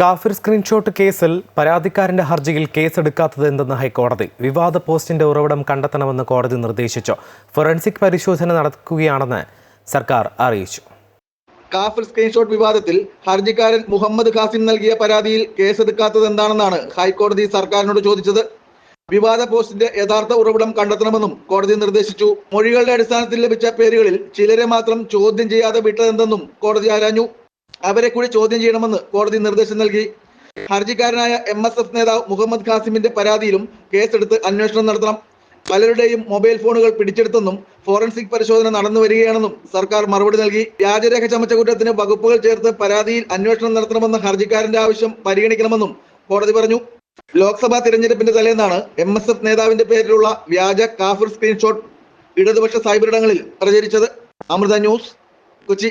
കാഫിർ സ്ക്രീൻഷോട്ട് കേസിൽ പരാതിക്കാരന്റെ ഹർജിയിൽ കേസെടുക്കാത്തത് എന്തെന്ന് ഹൈക്കോടതി. വിവാദ പോസ്റ്റിന്റെ ഉറവിടം കണ്ടെത്തണമെന്ന് കോടതി നിർദ്ദേശിച്ചു. ഫോറൻസിക് പരിശോധന നടക്കുകയാണെന്ന് സർക്കാർ അറിയിച്ചു. കാഫിർ സ്ക്രീൻഷോട്ട് വിവാദത്തിൽ ഹർജിക്കാരൻ മുഹമ്മദ് ഖാസിം നൽകിയ പരാതിയിൽ കേസെടുക്കാത്തത് എന്താണെന്നാണ് ഹൈക്കോടതി സർക്കാരിനോട് ചോദിച്ചത്. വിവാദ പോസ്റ്റിന്റെ യഥാർത്ഥ ഉറവിടം കണ്ടെത്തണമെന്നും കോടതി നിർദ്ദേശിച്ചു. മൊഴികളുടെ അടിസ്ഥാനത്തിൽ ലഭിച്ച പേരുകളിൽ ചിലരെ മാത്രം ചോദ്യം ചെയ്യാതെ വിട്ടതെന്തെന്നും കോടതി ആരാഞ്ഞു. അവരെ കൂടി ചോദ്യം ചെയ്യണമെന്ന് കോടതി നിർദ്ദേശം നൽകി. ഹർജിക്കാരനായ എം എസ് എഫ് നേതാവ് മുഹമ്മദ് ഖാസിമിന്റെ പരാതിയിലും കേസെടുത്ത് അന്വേഷണം നടത്തണം. പലരുടെയും മൊബൈൽ ഫോണുകൾ പിടിച്ചെടുത്തെന്നും ഫോറൻസിക് പരിശോധന നടന്നു വരികയാണെന്നും സർക്കാർ മറുപടി നൽകി. വ്യാജരേഖ ചമച്ച കുറ്റത്തിന് വകുപ്പുകൾ ചേർത്ത് പരാതിയിൽ അന്വേഷണം നടത്തണമെന്ന ഹർജിക്കാരന്റെ ആവശ്യം പരിഗണിക്കണമെന്നും കോടതി പറഞ്ഞു. ലോക്സഭാ തിരഞ്ഞെടുപ്പിന്റെ തലേന്നാണ് എം എസ് എഫ് നേതാവിന്റെ പേരിലുള്ള വ്യാജ കാഫിർ സ്ക്രീൻഷോട്ട് ഇടതുപക്ഷ സൈബർ ഇടങ്ങളിൽ പ്രചരിച്ചത്. അമൃത ന്യൂസ് കൊച്ചി.